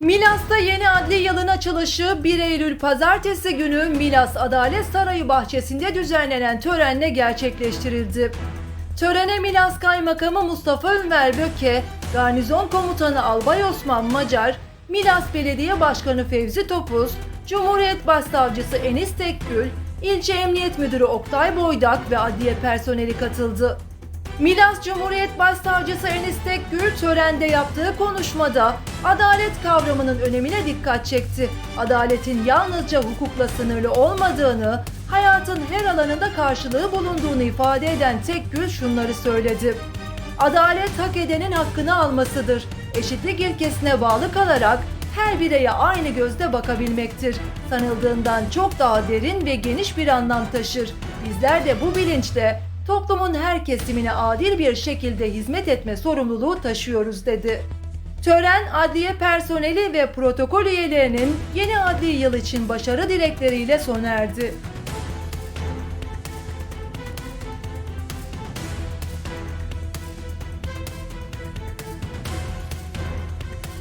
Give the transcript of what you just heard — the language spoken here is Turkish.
Milas'ta yeni adli yılın açılışı 1 Eylül pazartesi günü Milas Adalet Sarayı bahçesinde düzenlenen törenle gerçekleştirildi. Törene Milas Kaymakamı Mustafa Ünver Böke, Garnizon Komutanı Albay Osman Macar, Milas Belediye Başkanı Fevzi Topuz, Cumhuriyet Başsavcısı Enis Tekgül, İlçe Emniyet Müdürü Oktay Boydak ve adliye personeli katıldı. Milas Cumhuriyet Başsavcısı Enis Tekgül törende yaptığı konuşmada adalet kavramının önemine dikkat çekti. Adaletin yalnızca hukukla sınırlı olmadığını, hayatın her alanında karşılığı bulunduğunu ifade eden Tekgül şunları söyledi. Adalet hak edenin hakkını almasıdır. Eşitlik ilkesine bağlı kalarak her bireye aynı gözle bakabilmektir. Sanıldığından çok daha derin ve geniş bir anlam taşır. Bizler de bu bilinçle toplumun her kesimine adil bir şekilde hizmet etme sorumluluğu taşıyoruz dedi. Tören adliye personeli ve protokol üyelerinin yeni adli yıl için başarı dilekleriyle sona erdi.